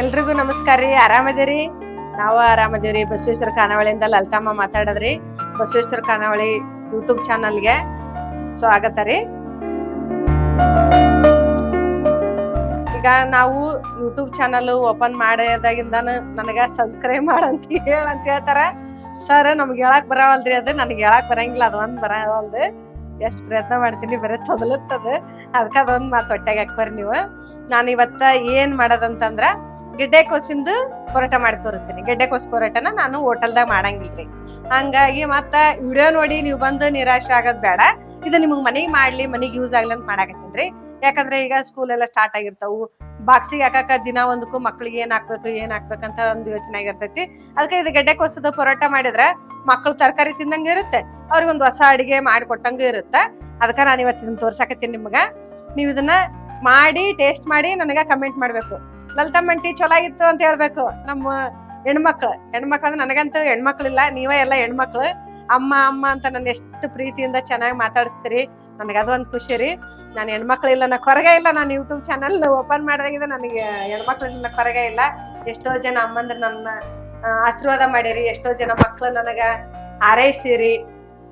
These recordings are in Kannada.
ಎಲ್ರಿಗೂ ನಮಸ್ಕಾರ ರೀ. ಆರಾಮದಿರಿ? ನಾವು ಆರಾಮದೇವ್ರಿ. ಬಸವೇಶ್ವರ ಖಾನಾವಳಿಯಿಂದ ಲಲಿತಮ್ಮ ಮಾತಾಡದ್ರಿ. ಬಸವೇಶ್ವರ ಖಾನಾವಳಿ ಯೂಟ್ಯೂಬ್ ಚಾನಲ್ಗೆ ಸ್ವಾಗತ ರೀ. ಈಗ ನಾವು ಯೂಟ್ಯೂಬ್ ಚಾನಲ್ ಓಪನ್ ಮಾಡಿದಾಗಿಂದ ನನಗ ಸಬ್ಸ್ಕ್ರೈಬ್ ಮಾಡಂತ ಹೇಳಂತ ಹೇಳ್ತಾರ. ಸರ್ ನಮ್ಗೆ ಹೇಳಕ್ ಬರವಲ್ರಿ ಅದು. ನನಗೆ ಹೇಳಕ್ ಬರಂಗಿಲ್ಲ. ಅದೊಂದು ಬರವಲ್ದು. ಎಷ್ಟು ಪ್ರಯತ್ನ ಮಾಡ್ತೀನಿ ಬರೀ ತೊದಲತ್ತದ. ಅದಕ್ಕೆ ಅದೊಂದು ಮಾತು ಹೊಟ್ಟೆಗೆ ಹಾಕ್ಬರ್ರಿ ನೀವು. ನಾನು ಇವತ್ತ ಏನು ಮಾಡೋದಂತಂದ್ರ ಗೆಡ್ಡೆಕೋಸಿಂದು ಪರೋಟ ಮಾಡಿ ತೋರಿಸ್ತೀನಿ. ಗೆಡ್ಡೆಕೋಸು ಪರೋಟನ ನಾನು ಹೋಟೆಲ್ದಾಗ ಮಾಡಂಗಿಲ್ರಿ. ಹಂಗಾಗಿ ಮತ್ತ ವಿಡಿಯೋ ನೋಡಿ ನೀವು ಬಂದು ನಿರಾಶೆ ಆಗೋದ್ ಬೇಡ. ಇದು ನಿಮಗೆ ಮನೆಗೆ ಮಾಡ್ಲಿ, ಮನೆಗೆ ಯೂಸ್ ಆಗ್ಲಿ ಅಂತ ಮಾಡಾಕತ್ತೀನಿ ಯಾಕಂದ್ರೆ ಈಗ ಸ್ಕೂಲ್ ಎಲ್ಲ ಸ್ಟಾರ್ಟ್ ಆಗಿರ್ತಾವು. ಬಾಕ್ಸಿಗೆ ಹಾಕಾಕ ದಿನ ಒಂದಕ್ಕೂ ಮಕ್ಳಿಗೆ ಏನ್ ಹಾಕ್ಬೇಕು, ಏನ್ ಹಾಕ್ಬೇಕಂತ ಒಂದು ಯೋಚನೆ ಆಗಿರ್ತೈತಿ. ಅದಕ್ಕೆ ಇದು ಗೆಡ್ಡೆಕೋಸದ ಪರೋಟ ಮಾಡಿದ್ರೆ ಮಕ್ಕಳು ತರಕಾರಿ ತಿಂದಂಗೆ ಇರುತ್ತೆ. ಅವ್ರಿಗೊಂದು ಹೊಸ ಅಡಿಗೆ ಮಾಡಿ ಕೊಟ್ಟಂಗೆ ಇರುತ್ತೆ. ಅದಕ್ಕೆ ನಾನು ಇವತ್ತು ಇದನ್ನ ತೋರ್ಸಾಕತ್ತೀನಿ ನಿಮ್ಗ. ನೀವು ಇದನ್ನ ಮಾಡಿ ಟೇಸ್ಟ್ ಮಾಡಿ ನನಗೆ ಕಮೆಂಟ್ ಮಾಡ್ಬೇಕು. ಲಲಿತಮ್ಮಂಟಿ ಚಲೋ ಆಗಿತ್ತು ಅಂತ ಹೇಳ್ಬೇಕು. ನಮ್ಮ ಹೆಣ್ಮಕ್ಳು. ಹೆಣ್ಮಕ್ಳು ಅಂದ್ರೆ ನನಗಂತೂ ಹೆಣ್ಮಕ್ಳಿಲ್ಲ, ನೀವೇ ಎಲ್ಲ ಹೆಣ್ಮಕ್ಳು. ಅಮ್ಮ ಅಮ್ಮ ಅಂತ ನನ್ನ ಎಷ್ಟು ಪ್ರೀತಿಯಿಂದ ಚೆನ್ನಾಗಿ ಮಾತಾಡಿಸ್ತೀರಿ. ನನಗೆ ಅದೊಂದು ಖುಷಿ ರೀ. ನಾನು ಹೆಣ್ಮಕ್ಳು ಇಲ್ಲ ನಾ ಕೊರಗೆ ಇಲ್ಲ. ನಾನು ಯೂಟ್ಯೂಬ್ ಚಾನಲ್ ಓಪನ್ ಮಾಡಿದಾಗಿದೆ ನನಗೆ ಹೆಣ್ಮಕ್ಳು ನನ್ನ ಕೊರಗೆ ಇಲ್ಲ. ಎಷ್ಟೋ ಜನ ಅಮ್ಮಂದ್ರೆ ನನ್ನ ಆಶೀರ್ವಾದ ಮಾಡಿರಿ. ಎಷ್ಟೋ ಜನ ಮಕ್ಳು ನನಗೆ ಹಾರೈಸಿರಿ.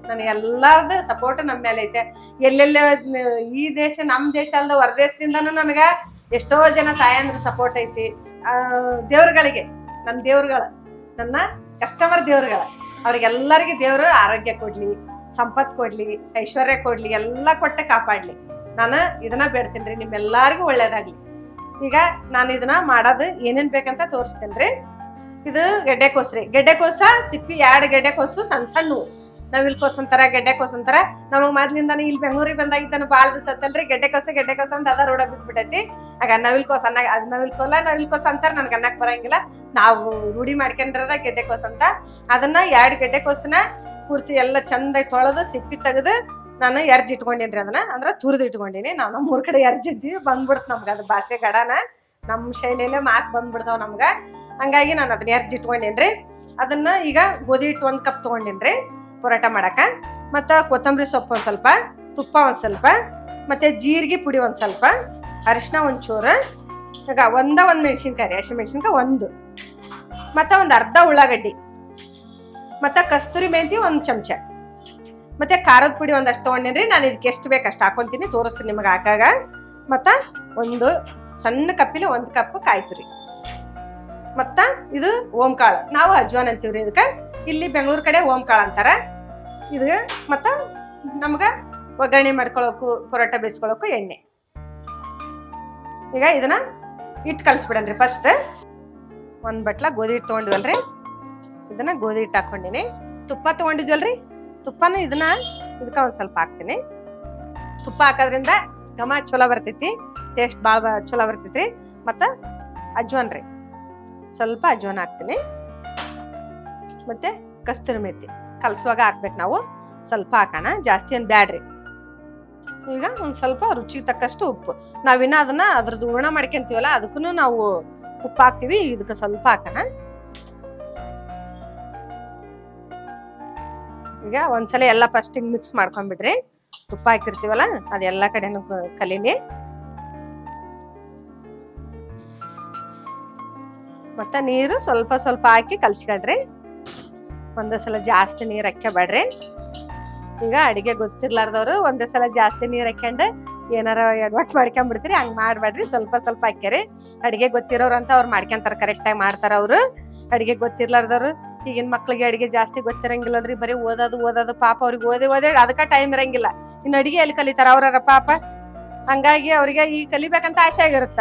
ನನಗೆ ಎಲ್ಲಾರ್ದು ಸಪೋರ್ಟ್ ನಮ್ಮ ಮೇಲೆ ಐತೆ. ಎಲ್ಲೆಲ್ಲ, ಈ ದೇಶ ನಮ್ಮ ದೇಶ ಅಲ್ದ ಹೊರದೇಶದಿಂದನೂ ನನಗೆ ಎಷ್ಟೋ ಜನ ತಾಯಂದ್ರ ಸಪೋರ್ಟ್ ಐತಿ. ದೇವ್ರುಗಳಿಗೆ ನನ್ನ ದೇವ್ರುಗಳು, ನನ್ನ ಕಸ್ಟಮರ್ ದೇವ್ರುಗಳು, ಅವ್ರಿಗೆಲ್ಲರಿಗೆ ದೇವರು ಆರೋಗ್ಯ ಕೊಡ್ಲಿ, ಸಂಪತ್ ಕೊಡ್ಲಿ, ಐಶ್ವರ್ಯ ಕೊಡ್ಲಿ, ಎಲ್ಲ ಕೊಟ್ಟೆ ಕಾಪಾಡ್ಲಿ. ನಾನು ಇದನ್ನ ಬೇಡ್ತೀನಿ ರೀ ನಿಮ್ಮೆಲ್ಲರಿಗೂ ಒಳ್ಳೇದಾಗ್ಲಿ. ಈಗ ನಾನು ಇದನ್ನ ಮಾಡೋದು ಏನೇನು ಬೇಕಂತ ತೋರಿಸ್ತೀನಿ ರೀ ಇದು ಗೆಡ್ಡೆಕೋಸು ರೀ ಗೆಡ್ಡೆಕೋಸ ಸಿಪ್ಪಿ, ಎರಡು ಗೆಡ್ಡೆಕೋಸು ಸಣ್ಣ ಸಣ್ಣ ನವಿಲ್ಕೋಸ್ ಅಂತಾರ ಗೆಡ್ಡೆಕೋಸ್ ಅಂತಾರ ನಮಗ್ ಮೊದ್ಲಿಂದ ಇಲ್ಲಿ ಬೆಂಗಳೂರಿಗೆ ಬಂದಾಗಿದ್ದಾನು ಭಾಳ ದಿವಸ ಆತಲ್ರಿ ಗೆಡ್ಡೆ ಕೋಸ ಅಂತ ಅದ ರೋಡ ಬಿಟ್ಬಿಟ್ಟೈತಿ ಆಗ ನವಿಲ್ ಕೋಸ ಅನ್ನ ಅದ್ ನವಿಲ್ ಕೋಸ ಅಂತಾರ ನನ್ಗೆ ಅನ್ನಕ್ ಬರಂಗಿಲ್ಲ. ನಾವು ರೂಢಿ ಮಾಡ್ಕೊಂಡಿರೋದ ಗೆಡ್ಡೆಕೋಸ್ ಅಂತ. ಅದನ್ನ ಎರಡು ಗೆಡ್ಡೆಕೋಸನ ಪೂರ್ತಿ ಎಲ್ಲ ಚಂದಾಗಿ ತೊಳೆದು ಸಿಪ್ಪಿ ತೆಗೆದು ನಾನು ಎರ್ಜ್ ಇಟ್ಕೊಂಡೇನ್ರಿ ಅದನ್ನ. ಅಂದ್ರೆ ತುರಿದು ಇಟ್ಕೊಂಡಿನಿ. ನಾವು ನಮ್ಮ ಮೂರ್ ಕಡೆ ಎರ್ಜಿದ್ವಿ ಬಂದ್ಬಿಡ್ತು ನಮ್ಗೆ ಅದು ಭಾಷೆ ಗಡನ. ನಮ್ಮ ಶೈಲಿಯಲ್ಲೇ ಮಾತು ಬಂದ್ಬಿಡ್ತಾವ ನಮ್ಗೆ. ಹಂಗಾಗಿ ನಾನು ಅದನ್ನ ಎರ್ಜ್ ಇಟ್ಕೊಂಡೇನ್ರಿ. ಅದನ್ನ ಈಗ ಗೋಧಿ ಹಿಟ್ಟು ಒಂದು ಕಪ್ ತೊಗೊಂಡೇನ್ರಿ. ಪರೋಟ ಮಾಡಕ ಮತ್ತು ಕೊತ್ತಂಬರಿ ಸೊಪ್ಪು ಒಂದು ಸ್ವಲ್ಪ, ತುಪ್ಪ ಒಂದು ಸ್ವಲ್ಪ, ಮತ್ತು ಜೀರಿಗೆ ಪುಡಿ ಒಂದು ಸ್ವಲ್ಪ ಅರಿಶಿನ ಒಂಚೂರು, ಈಗ ಒಂದ ಒಂದು ಮೆಣಸಿನ್ಕಾಯಿ, ಹಸಿ ಮೆಣಸಿನ್ಕಾಯಿ ಒಂದು. ಮತ್ತು ಒಂದು ಅರ್ಧ ಉಳ್ಳಾಗಡ್ಡಿ, ಮತ್ತು ಕಸ್ತೂರಿ ಮೆಂತಿ ಒಂದು ಚಮಚ. ಮತ್ತು ಖಾರದ ಪುಡಿ ಒಂದಷ್ಟು ತೊಗೊಂಡೇನ್ರಿ, ನಾನು ಇದಕ್ಕೆ ಎಷ್ಟು ಬೇಕು ಅಷ್ಟು ಹಾಕೊಂತೀನಿ, ತೋರಿಸ್ತೀನಿ ನಿಮಗೆ ಹಾಕಾಗ. ಮತ್ತು ಒಂದು ಸಣ್ಣ ಕಪ್ಪಿಲಿ ಒಂದು ಕಪ್ ಕಾಯ್ತು ರೀ ಮತ್ತು ಇದು ಓಂಕಾಳು, ನಾವು ಅಜ್ವಾನ್ ಅಂತೀವ್ರಿ ಇದಕ್ಕೆ. ಇಲ್ಲಿ ಬೆಂಗಳೂರು ಕಡೆ ಓಂಕಾಳು ಅಂತಾರ. ಇದು ಮತ್ತ ನಮ್ಗ ಒಗ್ಗರಣೆ ಮಾಡ್ಕೊಳಕು, ಪರೋಟ ಬೇಯಿಸ್ಕೊಳಕು ಎಣ್ಣೆ. ಈಗ ಇದನ್ನ ಹಿಟ್ಟು ಕಲಿಸ್ಬಿಡನ್ರಿ ಫಸ್ಟ್ ಒಂದು ಬಟ್ಲ ಗೋಧಿ ಹಿಟ್ಟು ತೊಗೊಂಡಿವಲ್ರಿ. ಇದನ್ನ ಗೋಧಿ ಹಿಟ್ಟು ಹಾಕೊಂಡಿನಿ. ತುಪ್ಪ ತೊಗೊಂಡಿದ್ವಲ್ರಿ? ತುಪ್ಪನ ಇದನ್ನ ಇದಕ್ಕೆ ಒಂದು ಸ್ವಲ್ಪ ಹಾಕ್ತೀನಿ. ತುಪ್ಪ ಹಾಕೋದ್ರಿಂದ ಘಮ ಚಲೋ ಬರ್ತೈತಿ ಟೇಸ್ಟ್ ಭಾಳ ಚಲೋ ಬರ್ತೈತ್ರಿ. ಮತ್ತು ಅಜ್ವಾನ್ ರೀ ಸ್ವಲ್ಪ ಅಜ್ವಾನ್ ಹಾಕ್ತೀನಿ. ಮತ್ತೆ ಕಸ್ತೂರಿ ಮೆಥಿ ಕಲಸುವಾಗ ಹಾಕ್ಬೇಕು ನಾವು. ಸ್ವಲ್ಪ ಹಾಕೋಣ. ಜಾಸ್ತಿ ಏನು ಬ್ಯಾಡ್ರಿ. ಈಗ ಒಂದು ಸ್ವಲ್ಪ ರುಚಿಗೆ ತಕ್ಕಷ್ಟು ಉಪ್ಪು. ನಾವಿನ್ನ ಅದನ್ನ ಅದ್ರದ್ದು ಹೂರ್ಣ ಮಾಡ್ಕೊಂತೀವಲ್ಲ ಅದಕ್ಕೂ ನಾವು ಉಪ್ಪು ಹಾಕ್ತೀವಿ. ಇದಕ್ಕೆ ಸ್ವಲ್ಪ ಹಾಕೋಣ. ಈಗ ಒಂದ್ಸಲ ಎಲ್ಲ ಫಸ್ಟ್ ಮಿಕ್ಸ್ ಮಾಡ್ಕೊಂಡ್ಬಿಡ್ರಿ. ಉಪ್ಪು ಹಾಕಿರ್ತೀವಲ್ಲ ಅದೆಲ್ಲ ಕಡೆನೂ ಕಲೀಲಿ. ಮತ್ತೆ ನೀರು ಸ್ವಲ್ಪ ಸ್ವಲ್ಪ ಹಾಕಿ ಕಲ್ಸ್ಕೊಳ್ರಿ. ಒಂದೇ ಸಲ ಜಾಸ್ತಿ ನೀರು ಹಾಕ್ಯಬೇಡ್ರಿ. ಈಗ ಅಡಿಗೆ ಗೊತ್ತಿರ್ಲಾರ್ದವ್ರು ಒಂದೇ ಸಲ ಜಾಸ್ತಿ ನೀರು ಹಾಕ್ಯಂಡು ಏನಾರ ಎಡ್ವಟ್ ಮಾಡ್ಕೊಂಡ್ಬಿಡ್ತೀರಿ ಹಂಗ್ ಮಾಡ್ಬೇಡ್ರಿ. ಸ್ವಲ್ಪ ಸ್ವಲ್ಪ ಹಾಕ್ಯಾರಿ. ಅಡಿಗೆ ಗೊತ್ತಿರೋರು ಅಂತ ಅವ್ರು ಮಾಡ್ಕೊಂತಾರ ಕರೆಕ್ಟಾಗಿ ಮಾಡ್ತಾರ ಅವರು. ಅಡಿಗೆ ಗೊತ್ತಿರ್ಲಾರ್ದವ್ರು ಈಗಿನ ಮಕ್ಳಿಗೆ ಅಡಿಗೆ ಜಾಸ್ತಿ ಗೊತ್ತಿರಂಗಿಲ್ಲಲ್ರಿ, ಬರೀ ಓದೋದು ಓದೋದು, ಪಾಪ ಅವ್ರಿಗೆ ಓದಿ, ಓದೇ ಅದಕ್ಕೆ ಟೈಮ್ ಇರಂಗಿಲ್ಲ. ಇನ್ನು ಅಡಿಗೆ ಎಲ್ಲಿ ಕಲಿತಾರ ಅವ್ರ ಪಾಪ? ಹಂಗಾಗಿ ಅವ್ರಿಗೆ ಈ ಕಲಿಬೇಕಂತ ಆಸೆ ಆಗಿರುತ್ತ.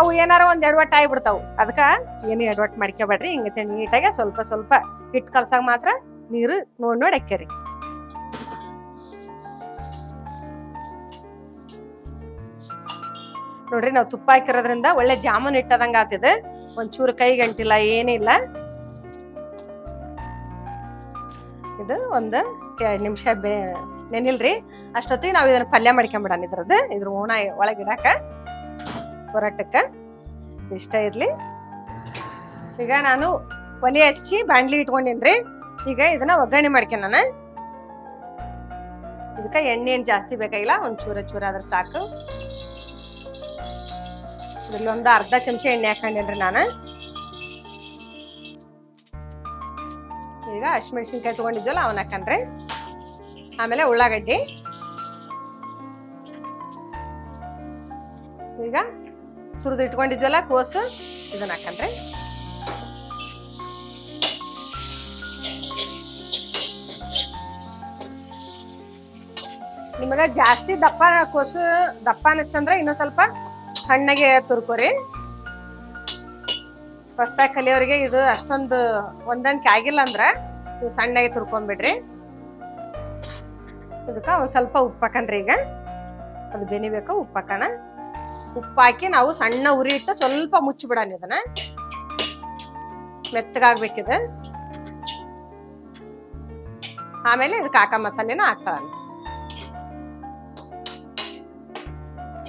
ಅವು ಏನಾರ ಒಂದ್ ಎಡವಟ್ ಆಗ್ಬಿಡ್ತಾವು. ಅದಕ್ಕ ಏನು ಎಡವಟ್ ಮಾಡ್ಕೋಬೇಡ್ರಿ ಹಿಂಗತೆ ನೀಟಾಗಿ ಸ್ವಲ್ಪ ಸ್ವಲ್ಪ ಹಿಟ್ಟು ಕಲ್ಸಾಗ ಮಾತ್ರ ನೀರು ನೋಡ್ ನೋಡಿ ಹಾಕ್ಯರಿ. ನೋಡ್ರಿ ನಾವು ತುಪ್ಪ ಹಾಕಿರೋದ್ರಿಂದ ಒಳ್ಳೆ ಜಾಮೂನ್ ಇಟ್ಟದಂಗ ಆತಿದೆ. ಒಂಚೂರು ಕೈ ಗಂಟಿಲ್ಲ ಏನಿಲ್ಲ ಇದು ಒಂದು ಎರಡು ನಿಮಿಷ ಬೇ ನೆನಿಲ್ರಿ. ಅಷ್ಟೊತ್ತಿಗೆ ನಾವು ಇದನ್ನ ಪಲ್ಯ ಮಾಡ್ಕೊಂಬಿಡಣ ಇದ್ರದ್ದು. ಇದ್ರ ಓಣ ಒಳಗಿಡಾಕ. ಪೊರಾಟಕ್ಕ ಇಷ್ಟ ಇರಲಿ. ಈಗ ನಾನು ಒಲೆ ಹಚ್ಚಿ ಬಾಂಡ್ಲಿ ಇಟ್ಕೊಂಡಿನ್ರಿ. ಈಗ ಇದನ್ನ ಒಗ್ಗರಣೆ ಮಾಡ್ಕೊಂಡ ಇದಕ್ಕೆ ಎಣ್ಣೆ ಏನು ಜಾಸ್ತಿ ಬೇಕಾಗಿಲ್ಲ ಒಂದು ಚೂರ ಚೂರ ಆದ್ರೆ ಸಾಕು. ಇದ್ರಲ್ಲಿ ಒಂದು ಅರ್ಧ ಚಮಚ ಎಣ್ಣೆ ಹಾಕೊಂಡೇನ್ರಿ ನಾನು. ಈಗ ಹಸಿಮೆಣ್ಸಿನ್ಕಾಯಿ ತಗೊಂಡಿದ್ವಲ್ಲ ಅವನ್ನ ಹಾಕನ್ರಿ. ಆಮೇಲೆ ಉಳ್ಳಾಗಡ್ಡಿ. ಈಗ ತುರಿದು ಇಟ್ಕೊಂಡಿದ್ವಲ್ಲ ಕೋಸು, ಇದನ್ನ ಹಾಕನ್ರಿ ನಿಮಗೆ ಜಾಸ್ತಿ ದಪ್ಪ ಕೋಸು, ದಪ್ಪ ಅನಿಸ್ತಂದ್ರೆ ಇನ್ನೊಂದ್ ಸ್ವಲ್ಪ ಸಣ್ಣಗೆ ತುರ್ಕೋರಿ. ಹೊಸ್ದಾಗಿ ಕಲಿಯೋರಿಗೆ ಇದು ಅಷ್ಟೊಂದು ಹೊಂದಾಣಿಕೆ ಆಗಿಲ್ಲ ಅಂದ್ರೆ ನೀವು ಸಣ್ಣಗೆ ತುರ್ಕೊಂಡ್ಬಿಡ್ರಿ. ಇದಕ್ಕ ಒಂದು ಸ್ವಲ್ಪ ಉಪ್ಪು ಹಾಕನ್ರಿ ಈಗ. ಅದು ಬೆನಿಬೇಕು, ಉಪ್ಪು ಹಾಕೋಣ. ಉಪ್ಪು ಹಾಕಿ ನಾವು ಸಣ್ಣ ಉರಿ ಇಟ್ಟು ಸ್ವಲ್ಪ ಮುಚ್ಚಿಬಿಡೋಣ ಇದನ್ನ. ಮೆತ್ತಗಾಗ್ಬೇಕಿದೆ. ಆಮೇಲೆ ಇದಕ್ಕೆ ಹಾಕ ಮಸಾಲೆನ ಹಾಕೊಳ್ಳೋಣ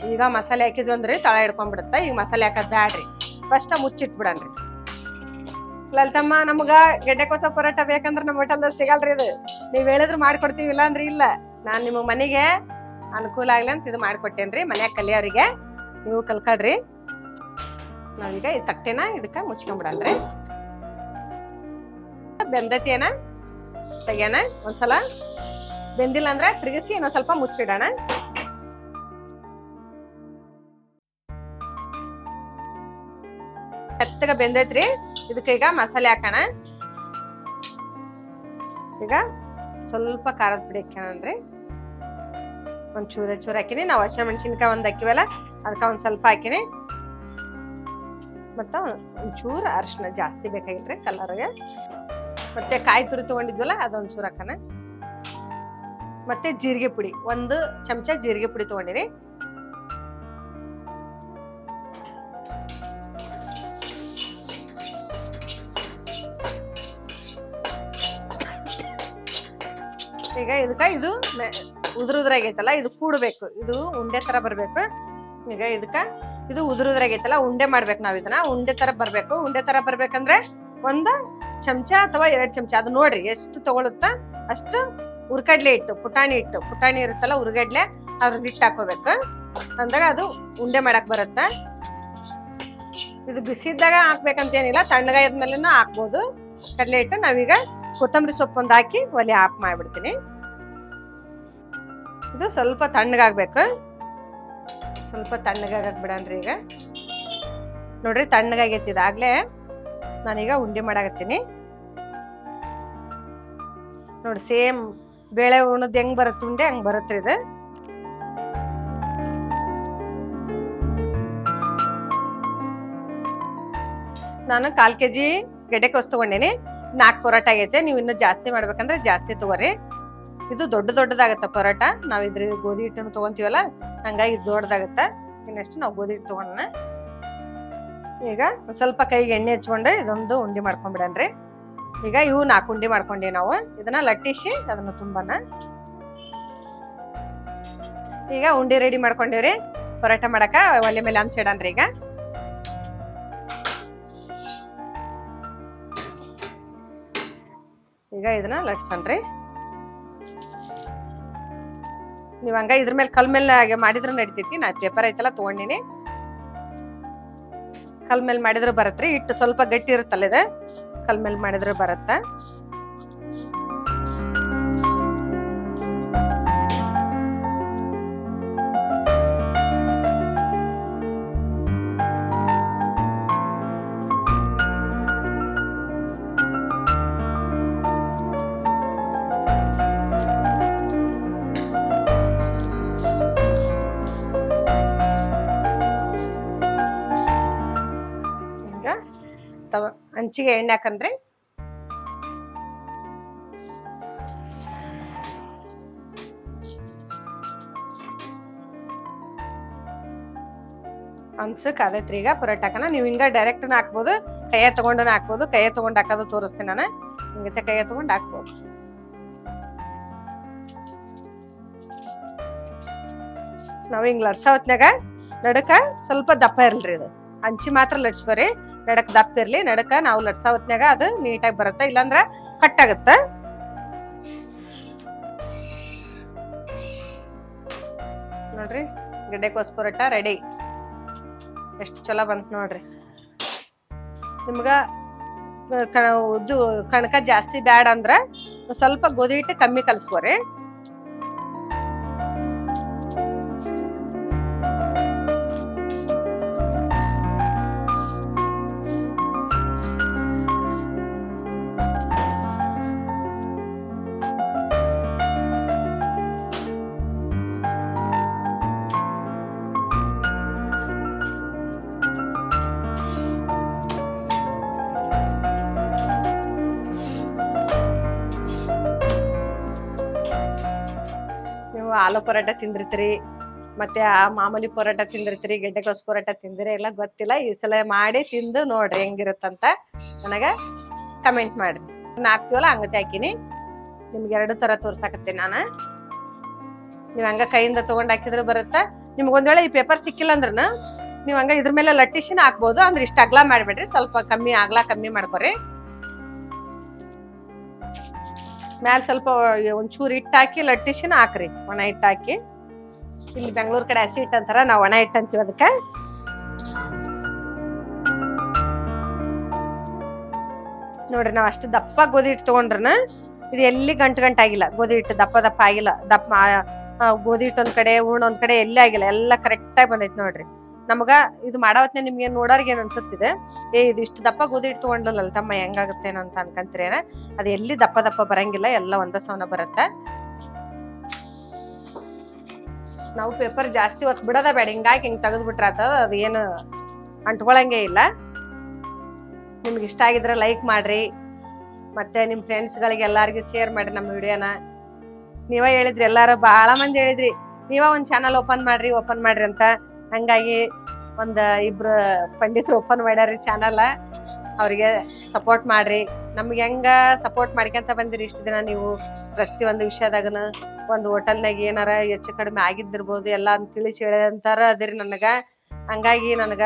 ಈಗ ಮಸಾಲೆ ಹಾಕಿದ್ವಿ ಅಂದ್ರೆ ತಳ ಹಿಡ್ಕೊಂಡ್ಬಿಡುತ್ತೆ. ಈಗ ಮಸಾಲೆ ಹಾಕೋದ್ ಬ್ಯಾಡ್ರಿ. ಫಸ್ಟ್ ಮುಚ್ಚಿಟ್ಬಿಡಣ್ರಿ ಲಲಿತಮ್ಮ, ನಮ್ಗ ಗೆಡ್ಡೆಕೋಸ ಪರೋಟ ಬೇಕಂದ್ರೆ ನಮ್ಮ ಹೋಟೆಲ್ದಾಗ ಸಿಗಲ್ರಿ ಇದು. ನೀವ್ ಹೇಳಿದ್ರು ಮಾಡ್ಕೊಡ್ತೀವಿ ಇಲ್ಲ ಅಂದ್ರೆ ಇಲ್ಲ. ನಾನ್ ನಿಮಗೆ ಮನೆಗೆ ಅನುಕೂಲ ಆಗ್ಲಿ ಅಂತ ಇದು ಮಾಡ್ಕೊಟ್ಟೇನ್ರಿ. ಮನ್ಯಾಗ ಕಲಿಯೋರಿಗೆ ನೀವು ಕಲ್ಕಡ್ರಿ. ನಾವೀಗ ಈ ತಟ್ಟೆನ ಇದಕ್ಕ ಮುಚ್ಕೊಂಡ್ಬಿಡನ್ರಿ ಬೆಂದತಿಯನ? ತೆಗಿಯೋಣ ಒಂದ್ಸಲ. ಬೆಂದಿಲ್ಲ ಅಂದ್ರೆ ತಿರುಗಿಸಿ ಇನ್ನೊಂದ್ ಸ್ವಲ್ಪ ಮುಚ್ಚಿಡೋಣ. ಮೆತ್ತಗ ಬೆಂದೈತ್ರಿ. ಇದಕ್ಕೆ ಈಗ ಮಸಾಲೆ ಹಾಕೋಣ. ಈಗ ಸ್ವಲ್ಪ ಖಾರದ ಪುಡಿ ಹಾಕ್ಯಾನ್ರಿ ಒಂದ್ ಚೂರ ಚೂರ ಹಾಕಿನಿ. ನಾವು ಹಸಿ ಮೆಣಸಿನ್ಕಾಯಿ ಒಂದ್ ಹಾಕಿವಲ್ಲ. ಅದಕ್ಕೆ ಒಂದು ಸ್ವಲ್ಪ ಹಾಕಿನಿ. ಮತ್ತು ಒಂಚೂರು ಚೂರ ಅರಿಶಿನ ಜಾಸ್ತಿ ಬೇಕಾಗಿಲ್ರಿ ಕಲರ್ಗೆ ಮತ್ತೆ ಕಾಯಿ ತುರಿ ತೊಗೊಂಡಿದ್ವಲ್ಲ ಅದೊಂದು ಚೂರು ಹಾಕೋಣ. ಮತ್ತೆ ಜೀರಿಗೆ ಪುಡಿ, ಒಂದು ಚಮಚ ಜೀರಿಗೆ ಪುಡಿ ತೊಗೊಂಡಿರಿ ಈಗ ಇದಕ್ಕೆ ಇದು ಉದುರುದ್ರಾಗೈತಲ್ಲ ಇದು ಕೂಡಬೇಕು. ಇದು ಉಂಡೆ ತರ ಬರ್ಬೇಕು. ಈಗ ಇದಕ್ಕ? ಇದು ಉದುರುದ್ರಾಗೈತಲ್ಲ, ಉಂಡೆ ಮಾಡ್ಬೇಕು ನಾವ್ ಇದನ್ನ. ಉಂಡೆ ತರ ಬರ್ಬೇಕು. ಉಂಡೆ ತರ ಬರ್ಬೇಕಂದ್ರೆ ಒಂದ್ ಚಮಚ ಅಥವಾ ಎರಡ್ ಚಮಚ. ಅದು ನೋಡ್ರಿ, ಎಷ್ಟು ತಗೊಳುತ್ತ ಅಷ್ಟು ಉರ್ಗಡ್ಲೆ ಇಟ್ಟು ಪುಟಾಣಿ ಇಟ್ಟು ಪುಟಾಣಿ ಇರುತ್ತಲ್ಲ, ಉರ್ಗಡ್ಲೆ ಅದ್ರ ಹಿಟ್ಟು ಹಾಕೋಬೇಕು. ಅಂದಾಗ ಅದು ಉಂಡೆ ಮಾಡಕ್ ಬರುತ್ತ? ಇದು ಬಿಸಿದ್ದಾಗ ಹಾಕ್ಬೇಕಂತೇನಿಲ್ಲ ತಣ್ಣಗಾಯದ್ಮೇಲೆನೂ ಹಾಕ್ಬೋದು. ಕಡಲೆ ಹಿಟ್ಟು, ನಾವೀಗ ಕೊತ್ತಂಬರಿ ಸೊಪ್ಪು ಒಂದು ಹಾಕಿ ಒಲೆ ಹಾಕ್ ಮಾಡ್ಬಿಡ್ತೀನಿ. ಇದು ಸ್ವಲ್ಪ ತಣ್ಣಗಾಗ್ಬೇಕು. ಸ್ವಲ್ಪ ತಣ್ಣಗಾಗಕ್ಕೆ ಬಿಡನ್ರಿ ಈಗ. ನೋಡ್ರಿ ತಣ್ಣಗಾಗೈತಿ ಇದಾಗ್ಲೇ ನಾನೀಗ ಉಂಡೆ ಮಾಡಾಕತ್ತೀನಿ. ನೋಡಿ ಸೇಮ್ ಬೇಳೆ ಉಣದ್ ಹೆಂಗ್ ಬರುತ್ತೆ ಉಂಡೆ ಹಂಗೆ ಬರುತ್ತೆ ಇದು. ನಾನು ಕಾಲು ಕೆ ಜಿ ಗೆಡ್ಡೆಕೋಸ್ ತಗೊಂಡೇನಿ ನಾಲ್ಕು ಪರೋಟ ಆಗೈತೆ. ನೀವು ಇನ್ನೂ ಜಾಸ್ತಿ ಮಾಡ್ಬೇಕಂದ್ರೆ ಜಾಸ್ತಿ ತಗೋರಿ. ಇದು ದೊಡ್ಡ ದೊಡ್ಡದಾಗತ್ತ ಪರೋಟ. ನಾವು ಇದ್ರ ಗೋಧಿ ಹಿಟ್ಟನ್ನು ತಗೊಂತೀವಲ್ಲ, ಹಂಗಾಗಿ ಇದು ದೊಡ್ಡದಾಗತ್ತ. ಇನ್ನಷ್ಟು ನಾವು ಗೋಧಿ ಹಿಟ್ಟು ತಗೊಂಡ ಈಗ ಸ್ವಲ್ಪ ಕೈಗೆ ಎಣ್ಣೆ ಹಚ್ಕೊಂಡು, ಇದೊಂದು ಉಂಡಿ ಮಾಡ್ಕೊಂಡ್ಬಿಡನ್ರಿ ಈಗ ಇವು ನಾಲ್ಕು ಉಂಡಿ ಮಾಡ್ಕೊಂಡೇವಿ ನಾವು. ಇದನ್ನ ಲಟ್ಟಿಸಿ ಅದನ್ನ ತುಂಬಾನ. ಈಗ ಉಂಡಿ ರೆಡಿ ಮಾಡ್ಕೊಂಡಿವ್ರಿ. ಪರೋಟ ಮಾಡಕ ಒಲೆ ಮೇಲೆ ಹಂಚಿಡನ್ರಿ ಈಗ. ಈಗ ಇದನ್ನ ಲಟ್ಸನ್ರಿ. ನೀವ್ ಹಂಗ ಇದ್ರ ಮೇಲೆ ಕಲ್ ಮೇಲೆ ಹಾಗೆ ಮಾಡಿದ್ರೆ ನಡಿತೈತಿ. ನಾ ಪೇಪರ್ ಐತಲ್ಲ ತಗೊಂಡಿನಿ. ಕಲ್ ಮೇಲೆ ಮಾಡಿದ್ರೆ ಬರತ್ರಿ. ಹಿಟ್ಟು ಸ್ವಲ್ಪ ಗಟ್ಟಿ ಇರುತ್ತಲ್ಲ ಇದೆ. ಕಲ್ ಮೇಲೆ ಮಾಡಿದ್ರೆ ಬರತ್ತ. ಹಂಚಿಗೆ ಎಣ್ಣೆ ಹಾಕನ್ರಿ ಹಂಚಕ್ ಕಾದೈತ್ರಿ ಈಗ ಪರೋಟ ಹಾಕನ ನೀವು ಹಿಂಗ ಡೈರೆಕ್ಟ್ ಹಾಕ್ಬೋದು, ಕೈಯ ತಗೊಂಡನ ಹಾಕ್ಬೋದು. ಕೈಯ ತಗೊಂಡ್ ಹಾಕೋದು ತೋರಿಸ್ತೀನಿ ನಾನು. ಹಿಂಗತೆ ಕೈಯ ತಗೊಂಡ್ ಹಾಕ್ಬೋದು. ನಾವ್ ಹಿಂಗ್ ಲಡ್ಸ ಹೊತ್ನ್ಯಾಗ ನಡಕ ಸ್ವಲ್ಪ ದಪ್ಪ ಇರಲ್ರಿ ಇದು. ಹಂಚಿ ಮಾತ್ರ ಲಡ್ಸ್ಕೊರಿ ನಡಕ್ ದಪ್ಪ ಇರ್ಲಿ, ನಡಕ ನಾವು ಲಡ್ಸೋ ಹೊತ್ನ್ಯಾಗ ಅದು ನೀಟಾಗಿ ಬರುತ್ತೆ. ಇಲ್ಲಾಂದ್ರ ಕಟ್ ಆಗುತ್ತೆ ನೋಡ್ರಿ ಗೆಡ್ಡೆಕೋಸ್ ಪರೋಟ ರೆಡಿ ಎಷ್ಟು ಚಲೋ ಬಂತು ನೋಡ್ರಿ. ನಿಮ್ಗ ಕಣ ಇದು ಕಣಕ ಜಾಸ್ತಿ ಬ್ಯಾಡ ಅಂದ್ರ ಸ್ವಲ್ಪ ಗೋಧಿ ಹಿಟ್ಟು ಕಮ್ಮಿ ಕಲ್ಸ್ಕೊರಿ ಆಲೂ ಪರೋಟ ತಿಂದಿರ್ತೀರಿ, ಮತ್ತೆ ಆ ಮಾಮೂಲಿ ಪರೋಟ ತಿಂದಿರ್ತೀರಿ ಗೆಡ್ಡೆಕೋಸು ಪರೋಟ ತಿಂದಿರಿ, ಎಲ್ಲ ಗೊತ್ತಿಲ್ಲ. ಈ ಸಲ ಮಾಡಿ ತಿಂದು ನೋಡ್ರಿ ಹೆಂಗಿರುತ್ತಂತ ನನಗೆ ಕಮೆಂಟ್ ಮಾಡ್ರಿ. ಹಾಕ್ತೀವಲ್ಲ ಹಂಗತೆ ಹಾಕಿನಿ. ನಿಮ್ಗೆ ಎರಡು ತರ ತೋರ್ಸಾಕತ್ತೀನಿ ನಾನು. ನೀವು ಹಂಗೆ ಕೈಯಿಂದ ತಗೊಂಡ್ ಹಾಕಿದ್ರೆ ಬರುತ್ತೆ? ನಿಮ್ಗೆ ಒಂದ್ ವೇಳೆ ಈ ಪೇಪರ್ ಸಿಕ್ಕಿಲ್ಲ ಅಂದ್ರೂ ನೀವು ಹಂಗೆ ಇದ್ರ ಮೇಲೆ ಲಟ್ಟಿಸಿನ ಹಾಕ್ಬೋದು. ಅಂದ್ರೆ ಇಷ್ಟ ಅಗ್ಲ ಮಾಡಬೇಡ್ರಿ. ಸ್ವಲ್ಪ ಕಮ್ಮಿ ಆಗ್ಲಾ ಕಮ್ಮಿ ಮಾಡ್ಕೊರಿ. ಮ್ಯಾಲ ಸ್ವಲ್ಪ ಒಂಚೂರು ಹಿಟ್ಟು ಹಾಕಿ ಲಟ್ಟಿಸಿನ ಹಾಕ್ರಿ. ಒಣ ಹಿಟ್ಟು ಹಾಕಿ. ಇಲ್ಲಿ ಬೆಂಗಳೂರು ಕಡೆ ಹಸಿ ಹಿಟ್ಟು ಅಂತಾರ, ನಾವು ಒಣ ಹಿಟ್ಟು ಅಂತೀವಿ ಅದಕ್ಕೆ. ನೋಡ್ರಿ ನಾವು ಅಷ್ಟು ದಪ್ಪ ಗೋಧಿ ಹಿಟ್ಟು ತಗೊಂಡ್ರನ ಇದು ಎಲ್ಲಿ ಗಂಟು ಗಂಟು ಆಗಿಲ್ಲ. ಗೋಧಿ ಹಿಟ್ಟು ದಪ್ಪ ದಪ್ಪ ಆಗಿಲ್ಲ. ದಪ್ಪ ಗೋಧಿ ಹಿಟ್ಟು ಒಂದ್ ಕಡೆ, ಹೂರ್ಣ ಒಂದ್ ಕಡೆ ಎಲ್ಲಿ ಆಗಿಲ್ಲ. ಎಲ್ಲ ಕರೆಕ್ಟಾಗಿ ಬಂದೈತಿ ನೋಡ್ರಿ. ನಮಗ ಇದು ಮಾಡವತ್ನೆ ನಿಮ್ಗೆ ನೋಡೋರ್ಗೆ ಏನ್ ಅನ್ಸುತ್ತಿದೆ? ಏ, ಇದು ಇಷ್ಟು ದಪ್ಪ ಗೋಧಿ ಹಿಟ್ಟು ತಗೊಂಡ್ಲಲ್ಲ ತಮ್ಮ ಹೆಂಗಾಗುತ್ತೆ ಅಂತ ಅನ್ಕಂತೀರೇನ? ಅದು ಎಲ್ಲಿ ದಪ್ಪ ದಪ್ಪ ಬರಂಗಿಲ್ಲ, ಎಲ್ಲ ಒಂದ ಸವನ ಬರುತ್ತೆ. ನಾವು ಪೇಪರ್ ಜಾಸ್ತಿ ಹೊತ್ತು ಬಿಡೋದ ಬೇಡ, ಹಿಂಗಾಗಿ ಹಿಂಗೆ ತೆಗೆದು ಆತದ ಅದು ಏನು ಅಂಟ್ಕೊಳಂಗೆ ಇಲ್ಲ. ನಿಮ್ಗೆ ಇಷ್ಟ ಆಗಿದ್ರೆ ಲೈಕ್ ಮಾಡ್ರಿ. ಮತ್ತೆ ನಿಮ್ಮ ಫ್ರೆಂಡ್ಸ್ಗಳಿಗೆ ಎಲ್ಲರಿಗೂ ಶೇರ್ ಮಾಡಿ ನಮ್ಮ ವಿಡಿಯೋನ ನೀವ ಹೇಳಿದ್ರಿ, ಎಲ್ಲಾರು ಬಹಳ ಮಂದಿ ಹೇಳಿದ್ರಿ, ನೀವ ಒಂದು ಚಾನಲ್ ಓಪನ್ ಮಾಡ್ರಿ ಓಪನ್ ಮಾಡ್ರಿ ಅಂತ. ಹಂಗಾಗಿ ಒಂದ ಇಬ್ರು ಪಂಡಿತರು ಓಪನ್ ಮಾಡ್ಯಾರಿ ಚಾನಲ್ ಅವ್ರಿಗೆ ಸಪೋರ್ಟ್ ಮಾಡ್ರಿ. ನಮ್ಗೆ ಹೆಂಗ ಸಪೋರ್ಟ್ ಮಾಡ್ಕೊಂತ ಬಂದಿರಿ ಇಷ್ಟು ದಿನ ನೀವು ಪ್ರತಿ ಒಂದು ವಿಷಯದಾಗನ. ಒಂದು ಹೋಟೆಲ್ನಾಗ ಏನಾರ ಹೆಚ್ಚು ಕಡಿಮೆ ಆಗಿದ್ದಿರ್ಬೋದು ಎಲ್ಲ ಅಂತ ತಿಳಿಸಿ ಹೇಳಿದಂತಾರ ಅದಿರಿ ನನಗ. ಹಂಗಾಗಿ ನನಗ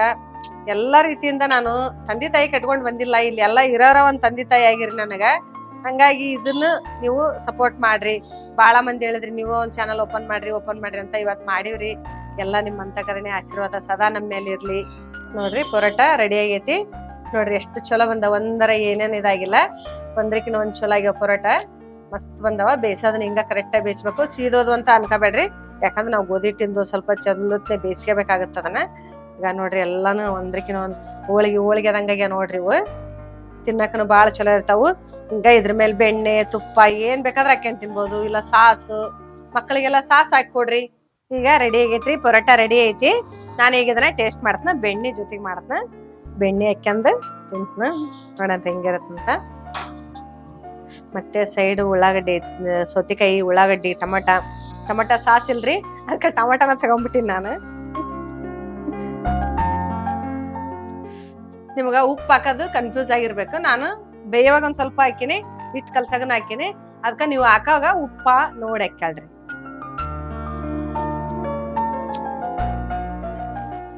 ಎಲ್ಲ ರೀತಿಯಿಂದ ನಾನು ತಂದೆ ತಾಯಿ ಕಟ್ಕೊಂಡು ಬಂದಿಲ್ಲ. ಇಲ್ಲಿ ಎಲ್ಲ ಇರೋರ ಒಂದು ತಂದೆ ತಾಯಿ ಆಗಿರಿ ನನಗ. ಹಂಗಾಗಿ ಇದನ್ನ ನೀವು ಸಪೋರ್ಟ್ ಮಾಡ್ರಿ. ಬಾಳ ಮಂದಿ ಹೇಳಿದ್ರಿ ನೀವು ಒಂದು ಚಾನಲ್ ಓಪನ್ ಮಾಡ್ರಿ ಓಪನ್ ಮಾಡ್ರಿ ಅಂತ ಇವತ್ತು ಮಾಡಿವ್ರಿ. ಎಲ್ಲ ನಿಮ್ಮ ಅಂತಕರಣೆ ಆಶೀರ್ವಾದ ಸದಾ ನಮ್ಮ ಮೇಲೆ ಇರಲಿ. ನೋಡ್ರಿ ಪರೋಟ ರೆಡಿ ಆಗೈತಿ. ನೋಡ್ರಿ ಎಷ್ಟು ಚಲೋ ಬಂದ ಒಂದರ ಏನೇನು ಇದಾಗಿಲ್ಲ. ಒಂದ್ರಕಿನ ಒಂದ್ ಚಲೋ ಆಗ್ಯಾವ ಪರೋಟ. ಮಸ್ತ್ ಬಂದವ. ಬೇಯಿಸೋದನ್ನ ಹಿಂಗ ಕರೆಕ್ಟಾಗಿ ಬೇಯಿಸ್ಬೇಕು. ಸೀದೋದು ಅಂತ ಅನ್ಕೋಬೇಡ್ರಿ. ಯಾಕಂದ್ರೆ ನಾವು ಗೋಧಿ ತಿಂದು ಸ್ವಲ್ಪ ಚಲೋತ್ನೆ ಬೇಯಿಸ್ಕೋಬೇಕಾಗತ್ತದನ್ನ ಈಗ ನೋಡ್ರಿ ಎಲ್ಲಾನು ಒಂದ್ರಕಿನ ಒಂದ್ ಹೋಳಿಗೆ ಹೋಳಿಗೆ ಅದಂಗಾಗ್ಯ ನೋಡ್ರಿ ಇವು. ತಿನ್ನಕನು ಭಾಳ ಚಲೋ ಇರ್ತಾವು. ಹಿಂಗ ಇದ್ರ ಮೇಲೆ ಬೆಣ್ಣೆ, ತುಪ್ಪ ಏನ್ ಬೇಕಾದ್ರೆ ಹಾಕ್ಯಂಡ್ ತಿನ್ಬೋದು. ಇಲ್ಲ ಸಾಸು. ಮಕ್ಕಳಿಗೆಲ್ಲ ಸಾಸ್ ಹಾಕಿ ಕೊಡ್ರಿ. ಈಗ ರೆಡಿ ಆಗೈತ್ರಿ, ಪರೋಟ ರೆಡಿ ಐತಿ. ನಾನು ಈಗ ಇದನ್ನ ಟೇಸ್ಟ್ ಮಾಡ್ತನ, ಬೆಣ್ಣೆ ಜೊತೆಗೆ ಮಾಡ್ತನ. ಬೆಣ್ಣೆ ಹಾಕ್ಯಂದು ತಿಂತನ ನೋಡಂತ ಹೆಂಗಿರತ್ತಂತ ಮತ್ತೆ ಸೈಡ್ ಉಳ್ಳಾಗಡ್ಡಿ ಸೌತೆಕಾಯಿ, ಉಳ್ಳಾಗಡ್ಡಿ, ಟಮಟ. ಟಮಟ ಸಾಸ್ ಇಲ್ರಿ ಅದಕ್ಕೆ ಟಮಟನ ತಗೊಂಡ್ಬಿಟ್ಟಿನಿ ನಾನು. ನಿಮ್ಗ ಉಪ್ಪು ಹಾಕೋದು ಕನ್ಫ್ಯೂಸ್ ಆಗಿರ್ಬೇಕು. ನಾನು ಬೇಯವಾಗ ಒಂದ್ ಸ್ವಲ್ಪ ಹಾಕಿನಿ ಹಿಟ್ಟು ಕಲ್ಸಾಗನ ಹಾಕಿನಿ. ಅದಕ್ಕೆ ನೀವು ಹಾಕೋವಾಗ ಉಪ್ಪ ನೋಡಿ ಹಾಕ್ಯಾಳ್ರಿ.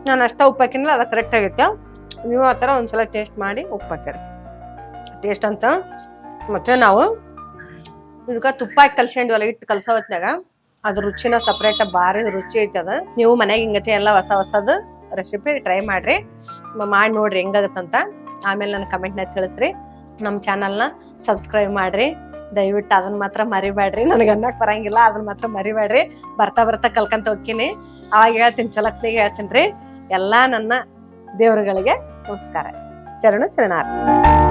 ನಾನು ಅಷ್ಟ ಉಪ್ಪು ಹಾಕಿನಿಲ್ಲ ಅದು ಕರೆಕ್ಟ್ ಆಗೈತೆ ನೀವು ಆ ಥರ ಒಂದ್ಸಲ ಟೇಸ್ಟ್ ಮಾಡಿ ಉಪ್ಪು ಹಾಕಿರಿ ಟೇಸ್ಟ್ ಅಂತ. ಮತ್ತೆ ನಾವು ಇದಕ್ಕೆ ತುಪ್ಪ ಹಾಕಿ ಕಲ್ಸ್ಕೊಂಡಿವಲ್ಲ ಇಟ್ಟು ಕಲ್ಸೋ ಹೊತ್ನ್ಯಾಗ ಅದ್ರ ರುಚಿನ ಸಪ್ರೇಟ್ ಭಾರಿ ರುಚಿ ಐತದ ನೀವು ಮನೆಗೆ ಹಿಂಗತೆ ಎಲ್ಲ ಹೊಸ ಹೊಸದು ರೆಸಿಪಿ ಟ್ರೈ ಮಾಡ್ರಿ. ಮಾಡಿ ನೋಡ್ರಿ ಹೆಂಗಾಗತ್ತಂತ. ಆಮೇಲೆ ನನ್ನ ಕಮೆಂಟ್ನ ತಿಳಿಸ್ರಿ. ನಮ್ಮ ಚಾನಲ್ನ ಸಬ್ಸ್ಕ್ರೈಬ್ ಮಾಡ್ರಿ. ದಯವಿಟ್ಟು ಅದನ್ನ ಮಾತ್ರ ಮರಿಬೇಡ್ರಿ ನನಗೆ ಅನ್ನಕ್ಕೆ ಬರಂಗಿಲ್ಲ ಅದನ್ನ ಮಾತ್ರ ಮರಿಬೇಡ್ರಿ ಬರ್ತಾ ಬರ್ತಾ ಕಲ್ಕಂತ ಹೋಗ್ತೀನಿ. ಅವಾಗ ಹೇಳ್ತೀನಿ ಚಲತ್ನಿಗೆ ಹೇಳ್ತೀನಿ ರೀ. ಎಲ್ಲ ನನ್ನ ದೇವರುಗಳಿಗೆ ನಮಸ್ಕಾರ. ಚರಣ ಶರಣಾರ್ಥಿ